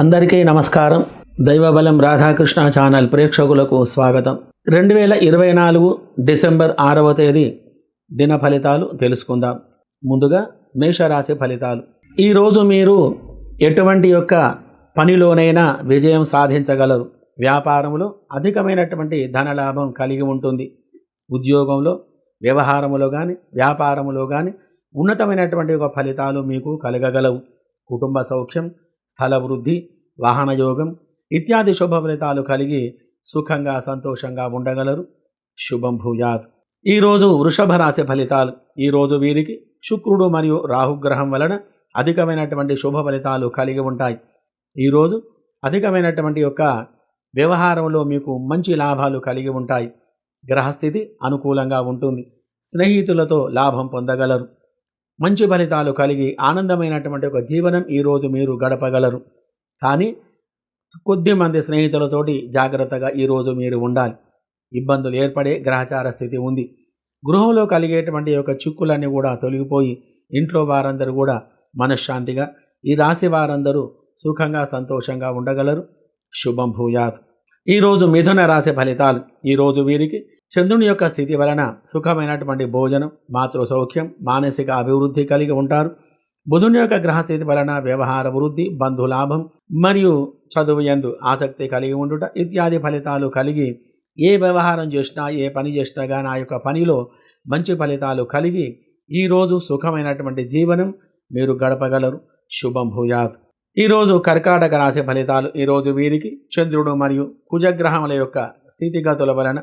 అందరికీ నమస్కారం. దైవబలం రాధాకృష్ణ ఛానల్ ప్రేక్షకులకు స్వాగతం. రెండు వేల ఇరవై నాలుగు డిసెంబర్ ఆరవ తేదీ దిన ఫలితాలు తెలుసుకుందాం. ముందుగా మేషరాశి ఫలితాలు. ఈరోజు మీరు ఎటువంటి యొక్క పనిలోనైనా విజయం సాధించగలరు. వ్యాపారంలో అధికమైనటువంటి ధనలాభం కలిగి ఉంటుంది. ఉద్యోగంలో వ్యవహారములో కానీ వ్యాపారములో కానీ ఉన్నతమైనటువంటి ఒక ఫలితాలు మీకు కలగగలవు. కుటుంబ సౌఖ్యం స్థల వృద్ధి ఇత్యాది శుభ ఫలితాలు కలిగి సుఖంగా సంతోషంగా ఉండగలరు. శుభం భూయాత్. ఈరోజు వృషభ రాశి ఫలితాలు. ఈరోజు వీరికి శుక్రుడు మరియు రాహుగ్రహం వలన అధికమైనటువంటి శుభ ఫలితాలు కలిగి ఉంటాయి. ఈరోజు అధికమైనటువంటి యొక్క వ్యవహారంలో మీకు మంచి లాభాలు కలిగి ఉంటాయి. గ్రహస్థితి అనుకూలంగా ఉంటుంది. స్నేహితులతో లాభం పొందగలరు. మంచి ఫలితాలు కలిగి ఆనందమైనటువంటి ఒక జీవనం ఈరోజు మీరు గడపగలరు. కానీ కొద్దిమంది స్నేహితులతోటి జాగ్రత్తగా ఈరోజు మీరు ఉండాలి. ఇబ్బందులు ఏర్పడే గ్రహచార స్థితి ఉంది. గృహంలో కలిగేటువంటి యొక్క చిక్కులన్నీ కూడా తొలగిపోయి ఇంట్లో వారందరూ కూడా మనశ్శాంతిగా ఈ రాశి వారందరూ సుఖంగా సంతోషంగా ఉండగలరు. శుభం భూయాత్. ఈరోజు మిథున రాశి ఫలితాలు. ఈరోజు వీరికి చంద్రుని యొక్క స్థితి వలన సుఖమైనటువంటి భోజనం మాతృ సౌఖ్యం మానసిక అభివృద్ధి కలిగి ఉంటారు. బుధుని యొక్క గ్రహస్థితి వలన వ్యవహార వృద్ధి బంధులాభం మరియు చదువు ఎందు ఆసక్తి కలిగి ఉండుట ఇత్యాది ఫలితాలు కలిగి ఏ వ్యవహారం చేసినా ఏ పని చేసినా కానీ ఆ యొక్క పనిలో మంచి ఫలితాలు కలిగి ఈరోజు సుఖమైనటువంటి జీవనం మీరు గడపగలరు. శుభం భూయాత్. ఈరోజు కర్కాటక రాశి ఫలితాలు ఈరోజు వీరికి చంద్రుడు మరియు కుజగ్రహముల యొక్క స్థితిగతుల వలన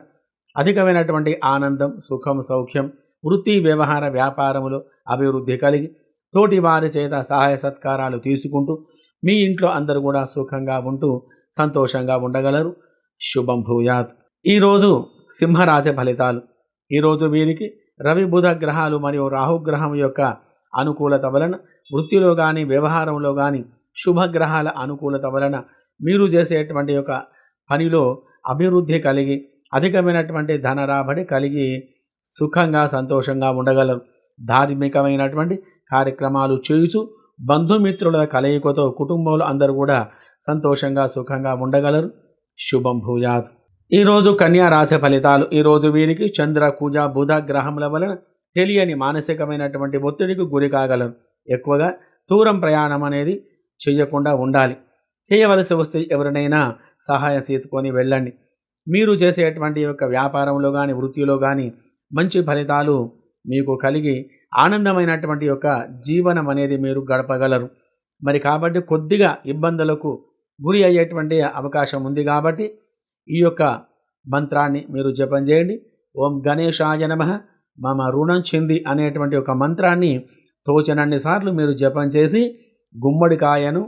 అధికమైనటువంటి ఆనందం సుఖం సౌఖ్యం వృత్తి వ్యవహార వ్యాపారములు అభివృద్ధి కలిగి తోటి వారి చేత సహాయ సత్కారాలు తీసుకుంటూ మీ ఇంట్లో అందరూ కూడా సుఖంగా ఉంటూ సంతోషంగా ఉండగలరు. శుభం భూయాత్. ఈరోజు సింహరాశి ఫలితాలు. ఈరోజు వీరికి రవి బుధ గ్రహాలు మరియు రాహుగ్రహం యొక్క అనుకూలత వలన వృత్తిలో కానీ వ్యవహారంలో కానీ శుభగ్రహాల అనుకూలత వలన మీరు చేసేటువంటి యొక్క పనిలో అభివృద్ధి కలిగి అధికమైనటువంటి ధన రాబడి కలిగి సుఖంగా సంతోషంగా ఉండగలరు. ధార్మికమైనటువంటి కార్యక్రమాలు చేయుచు బంధుమిత్రుల కలయికతో కుటుంబంలో అందరూ కూడా సంతోషంగా సుఖంగా ఉండగలరు. శుభం భూయాత్. ఈరోజు కన్యా రాశి ఫలితాలు. ఈరోజు వీరికి చంద్ర కూజ బుధ గ్రహముల వలన తెలియని మానసికమైనటువంటి ఒత్తిడికి గురి కాగలరు. ఎక్కువగా దూరం ప్రయాణం అనేది చేయకుండా ఉండాలి. చేయవలసి వస్తే ఎవరినైనా సహాయం తీసుకొని వెళ్ళండి. మీరు చేసేటువంటి యొక్క వ్యాపారంలో కానీ వృత్తిలో కానీ మంచి ఫలితాలు మీకు కలిగి ఆనందమైనటువంటి యొక్క జీవనం అనేది మీరు గడపగలరు. మరి కాబట్టి కొద్దిగా ఇబ్బందులకు గురి అయ్యేటువంటి అవకాశం ఉంది కాబట్టి ఈ యొక్క మంత్రాన్ని మీరు జపం చేయండి. ఓం గణేశాయ నమ. మమ రుణం చెంది అనేటువంటి ఒక మంత్రాన్ని తోచనన్ని సార్లు మీరు జపం చేసి గుమ్మడికాయను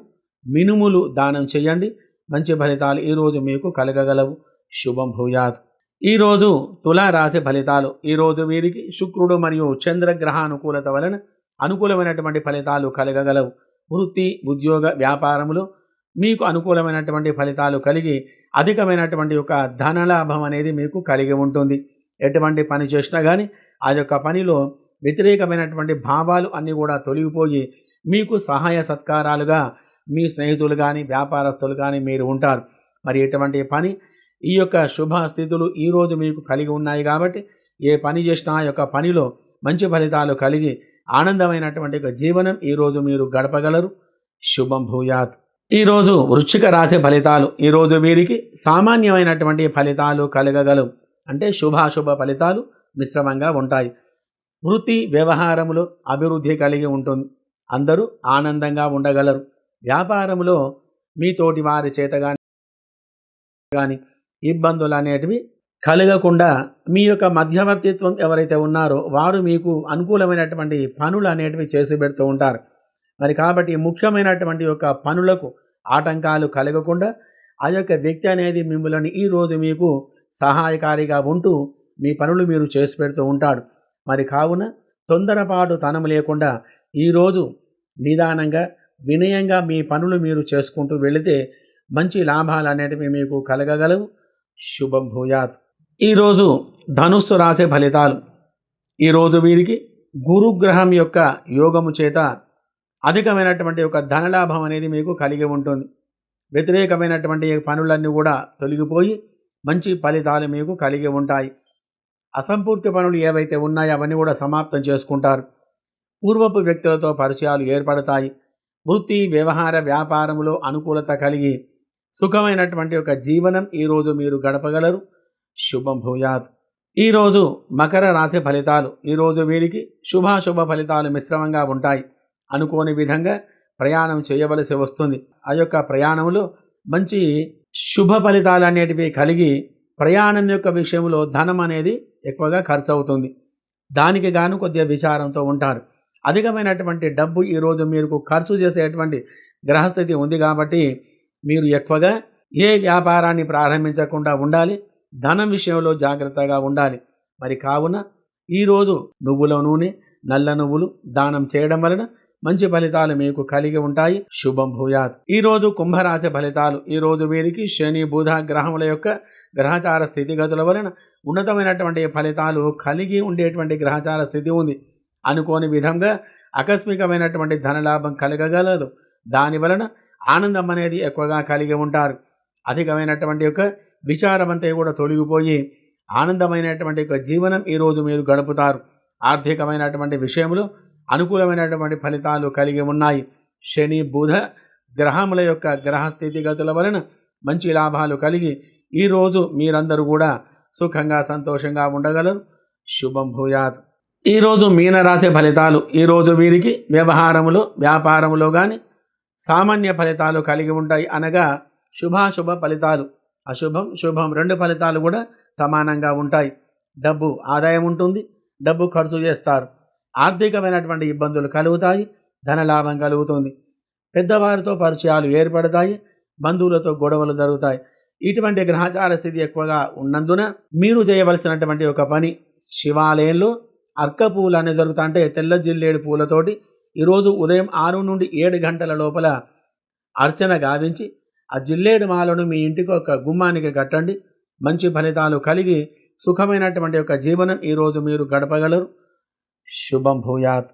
మినుములు దానం చేయండి. మంచి ఫలితాలు ఈరోజు మీకు కలగగలవు. శుభం భూయాత్. ఈరోజు తులారాశి ఫలితాలు ఈరోజు వీరికి శుక్రుడు మరియు చంద్రగ్రహ అనుకూలత వలన అనుకూలమైనటువంటి ఫలితాలు కలగగలవు. వృత్తి ఉద్యోగ వ్యాపారములు మీకు అనుకూలమైనటువంటి ఫలితాలు కలిగి అధికమైనటువంటి ఒక ధనలాభం అనేది మీకు కలిగి ఉంటుంది. ఎటువంటి పని చేసినా కానీ ఆ యొక్క పనిలో వ్యతిరేకమైనటువంటి భావాలు అన్నీ కూడా తొలగిపోయి మీకు సహాయ సత్కారాలుగా మీ స్నేహితులు కానీ వ్యాపారస్తులు కానీ మీరు ఉంటారు. మరి ఎటువంటి పని ఈ యొక్క శుభ స్థితులు ఈరోజు మీకు కలిగి ఉన్నాయి కాబట్టి ఏ పని చేసినా ఆ యొక్క పనిలో మంచి ఫలితాలు కలిగి ఆనందమైనటువంటి ఒక జీవనం ఈరోజు మీరు గడపగలరు. శుభం భూయాత్. ఈరోజు వృశ్చిక రాశి ఫలితాలు ఈరోజు వీరికి సామాన్యమైనటువంటి ఫలితాలు కలగగలవు. అంటే శుభాశుభ ఫలితాలు మిశ్రమంగా ఉంటాయి. వృత్తి వ్యవహారములో అభివృద్ధి కలిగి ఉంటుంది. అందరూ ఆనందంగా ఉండగలరు. వ్యాపారంలో మీతోటి వారి చేత కానీ కానీ ఇబ్బందులు అనేటివి కలగకుండా మీ యొక్క మధ్యవర్తిత్వం ఎవరైతే ఉన్నారో వారు మీకు అనుకూలమైనటువంటి పనులు అనేటివి చేసి పెడుతూ ఉంటారు. మరి కాబట్టి ముఖ్యమైనటువంటి యొక్క పనులకు ఆటంకాలు కలగకుండా ఆ యొక్క వ్యక్తి అనేది మిమ్మల్ని ఈరోజు మీకు సహాయకారిగా ఉంటూ మీ పనులు మీరు చేసి పెడుతూ ఉంటాడు. మరి కావున తొందరపాటు తనం లేకుండా ఈరోజు నిదానంగా వినయంగా మీ పనులు మీరు చేసుకుంటూ వెళితే మంచి లాభాలు అనేటివి మీకు కలగగలవు. శుభం భూయాత్. ఈరోజు ధనుస్సు రాసే ఫలితాలు. ఈరోజు వీరికి గురుగ్రహం యొక్క యోగము చేత అధికమైనటువంటి ఒక ధనలాభం అనేది మీకు కలిగి ఉంటుంది. వ్యతిరేకమైనటువంటి పనులన్నీ కూడా తొలగిపోయి మంచి ఫలితాలు మీకు కలిగి ఉంటాయి. అసంపూర్తి పనులు ఏవైతే ఉన్నాయో అవన్నీ కూడా సమాప్తం చేసుకుంటారు. పూర్వపు వ్యక్తులతో పరిచయాలు ఏర్పడతాయి. వృత్తి వ్యవహార వ్యాపారములో అనుకూలత కలిగి సుఖమైనటువంటి ఒక జీవనం ఈరోజు మీరు గడపగలరు. శుభం భూయాత్. ఈరోజు మకర రాశి ఫలితాలు ఈరోజు వీరికి శుభాశుభ ఫలితాలు మిశ్రమంగా ఉంటాయి అనుకోని విధంగా ప్రయాణం చేయవలసి వస్తుంది. ఆ యొక్క ప్రయాణంలో మంచి శుభ ఫలితాలు అనేటివి కలిగి ప్రయాణం యొక్క విషయంలో ధనం అనేది ఎక్కువగా ఖర్చు అవుతుంది దానికి గాను కొద్దిగా విచారంతో ఉంటారు. అధికమైనటువంటి డబ్బు ఈరోజు మీరు ఖర్చు చేసేటువంటి గ్రహస్థితి ఉంది కాబట్టి మీరు ఎక్కువగా ఏ వ్యాపారాన్ని ప్రారంభించకుండా ఉండాలి? ధనం విషయంలో జాగ్రత్తగా ఉండాలి. మరి కావున ఈరోజు నువ్వుల నూనె నల్ల నువ్వులు దానం చేయడం వలన మంచి ఫలితాలు మీకు కలిగి ఉంటాయి. శుభం భూయాత్. ఈరోజు కుంభరాశి ఫలితాలు. ఈరోజు వీరికి శని బుధ గ్రహముల యొక్క గ్రహచార స్థితిగతుల వలన ఉన్నతమైనటువంటి ఫలితాలు కలిగి ఉండేటువంటి గ్రహచార స్థితి ఉంది. అనుకోని విధంగా ఆకస్మికమైనటువంటి ధనలాభం కలగగలదు. దాని వలన ఆనందం అనేది ఎక్కువగా కలిగి ఉంటారు. అధికమైనటువంటి యొక్క విచారమంతా కూడా తొలగిపోయి ఆనందమైనటువంటి యొక్క జీవనం ఈరోజు మీరు గడుపుతారు. ఆర్థికమైనటువంటి విషయంలో అనుకూలమైనటువంటి ఫలితాలు కలిగి ఉన్నాయి. శని బుధ గ్రహముల యొక్క గ్రహ స్థితిగతుల వలన మంచి లాభాలు కలిగి ఈరోజు మీరందరూ కూడా సుఖంగా సంతోషంగా ఉండగలరు. శుభం భూయాత్. ఈరోజు మీనరాశి ఫలితాలు ఈరోజు వీరికి వ్యవహారములో వ్యాపారములో కానీ సామాన్య ఫలితాలు కలిగి ఉంటాయి అనగా శుభాశుభ ఫలితాలు అశుభం శుభం రెండు ఫలితాలు కూడా సమానంగా ఉంటాయి. డబ్బు ఆదాయం ఉంటుంది డబ్బు ఖర్చు చేస్తారు. ఆర్థికమైనటువంటి ఇబ్బందులు కలుగుతాయి ధనలాభం కలుగుతుంది. పెద్దవారితో పరిచయాలు ఏర్పడతాయి బంధువులతో గొడవలు జరుగుతాయి. ఇటువంటి గ్రహచార స్థితి ఎక్కువగా ఉన్నందున మీరు చేయవలసినటువంటి ఒక పని శివాలయంలో అర్క పూలు అనేది జరుగుతా అంటే తెల్ల జిల్లేడు పూలతోటి ఈరోజు ఉదయం ఆరు నుండి ఏడు గంటల లోపల అర్చన గావించి ఆ జిల్లేడు మాలను మీ ఇంటికి ఒక గుమ్మానికి కట్టండి. మంచి ఫలితాలు కలిగి సుఖమైనటువంటి ఒక జీవనం ఈరోజు మీరు గడపగలరు. శుభం భూయాత్.